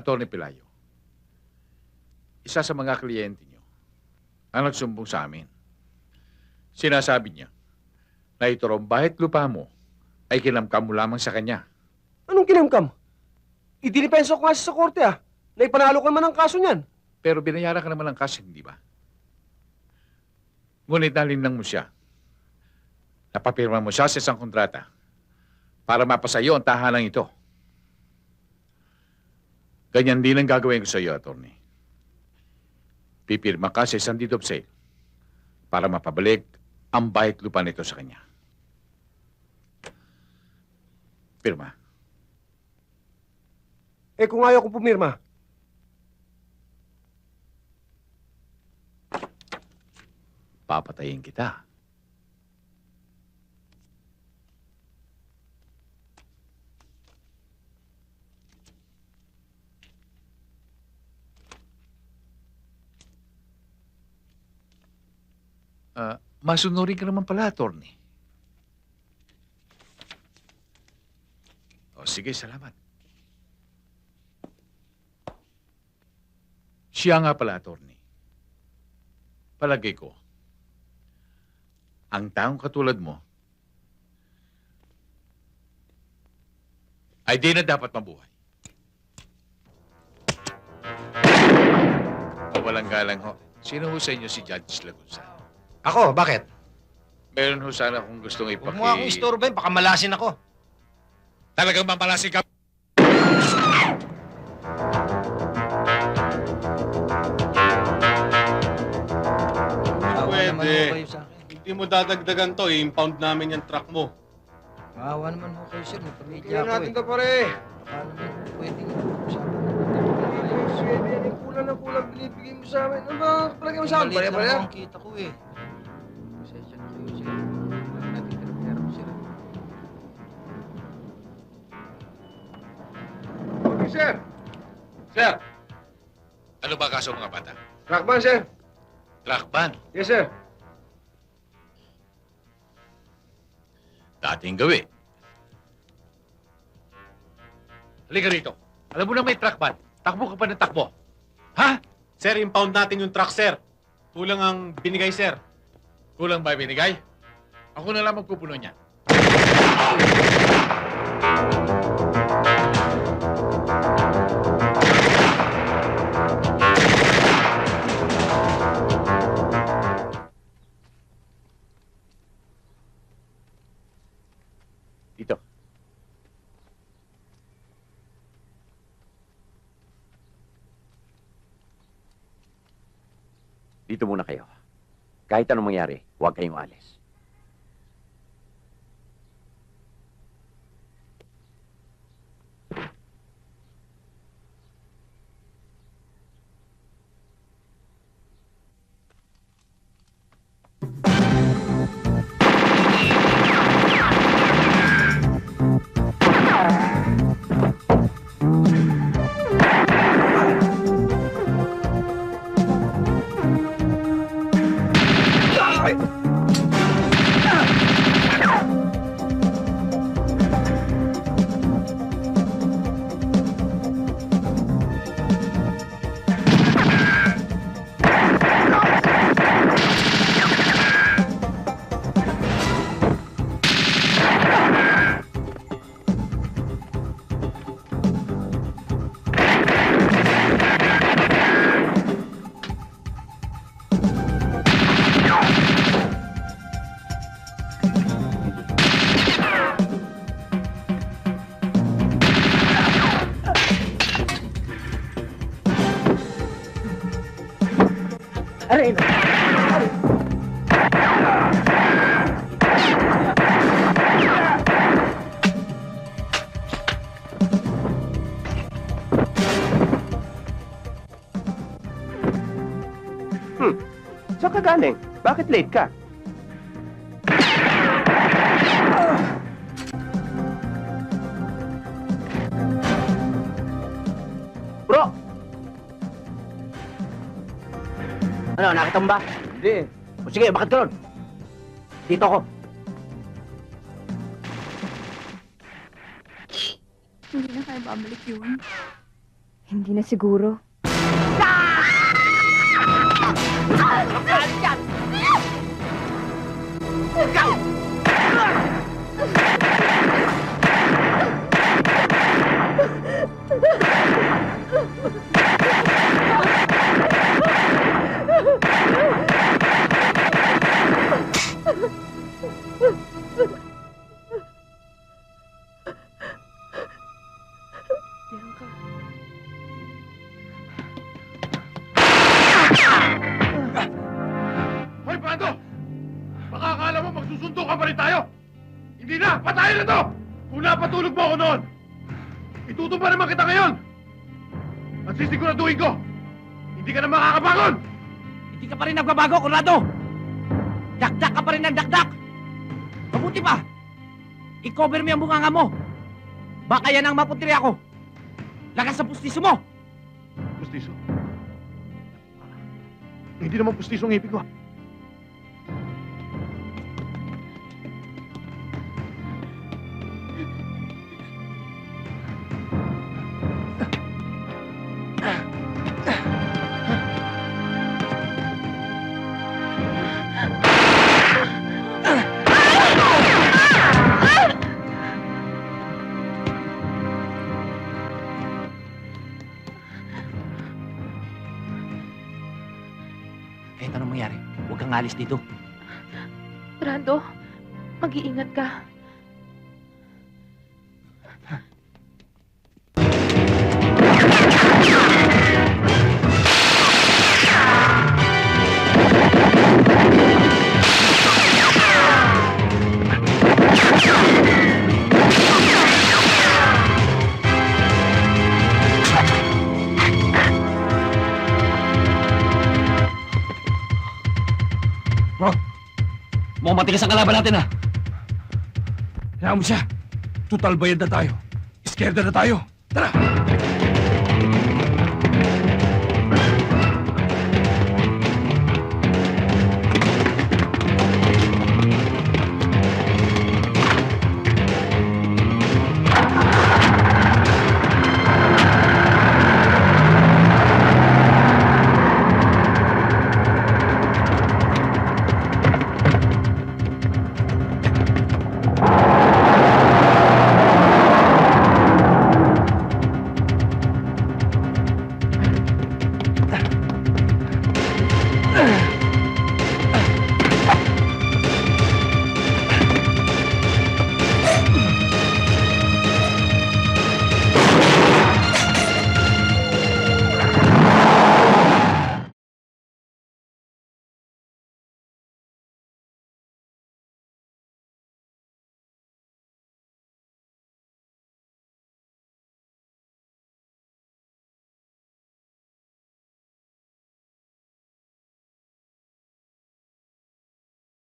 Atty. Pelayo. Isa sa mga kliyente niyo ang nagsumbong sa amin. Sinasabi niya na ito raw bahit lupa mo ay kinamkam mo lamang sa kanya. Anong kinamkam? Idinipenso ko nga siya sa korte ah. Na ipanalo ka naman ang kaso niyan. Pero binayaran ka naman ng cash, hindi ba? Ngunit nalinlang mo siya. Napapirma mo siya sa isang kontrata para mapasayo ang tahanang ito. Ganyan din ang gagawin ko sa iyo, attorney. Pipirma ka sa isang deed of sale para mapabalik ang bahit lupa nito sa kanya. Pirma. Eh kung ayaw ko pumirma, Papatayin kita. Ah, masunurin ka naman pala, attorney. O, sige, salamat. Siya nga pala, attorney. Palagay ko, ang taong katulad mo ay di na dapat mabuhay. O walang galang ho. Sino ho sa inyo si Judge Lagunsa? Ako, bakit? Meron ho sana kung gustong Huwag ipaki... mo akong istorbohin, baka malasin ako. Talagang mapalasin ka? Pwede. Hindi mo dadagdagan to, i-impound namin yung truck mo. Awa naman ho kayo, sir. May pamilya tingnan ako natin eh. to pare. Baka naman ho, pwedeng usapan yung kulang na kulang binibigay mo sa amin. Ano ba palagay mo sa akin? Maliit lang ang kita ko eh. Pasensya na kayo, sir. Wala natin pera ko, sir. Okay, sir. Sir! Ano ba kaso mga bata? Rockman, sir. Truck ban. Yes, sir. Dating gawi. Halika rito. Alam mo na may truck ban. Takbo ka pa ng takbo. Ha? Sir, impound natin yung truck, sir. Kulang ang binigay, sir. Kulang ba binigay? Ako na lang magpupuno niyan. Dito. Dito muna kayo. Kahit anong mangyari, huwag kayong alis. Saan ka galing? Bakit late ka? Ano, nakita mo ba? Hindi. O sige, bakit ka ron? Dito ako. Hindi na kaya babalik yun. Hindi na siguro. Hoy, ka pa rin tayo! Hindi na! Patayin na to! Kung napatulog mo ako noon, itutumba naman kita ngayon! At sisiguraduhin ko, hindi ka na makakabangon! Hindi ka pa rin nagbabago, Conrado! Dakdak ka pa rin ng dakdak! Mabuti pa! I-cover mo yung bunganga mo! Baka yan ang maputri ako! Lakas sa pustiso mo! Pustiso? Hindi naman pustiso ang ngipin ko. Kahit anong mangyari, huwag kang alis dito. Brando, mag-iingat ka. Mukhang matigas ang kalaban natin, ha? Hayaan mo siya. Bayad na tayo. Scared na tayo. Tara!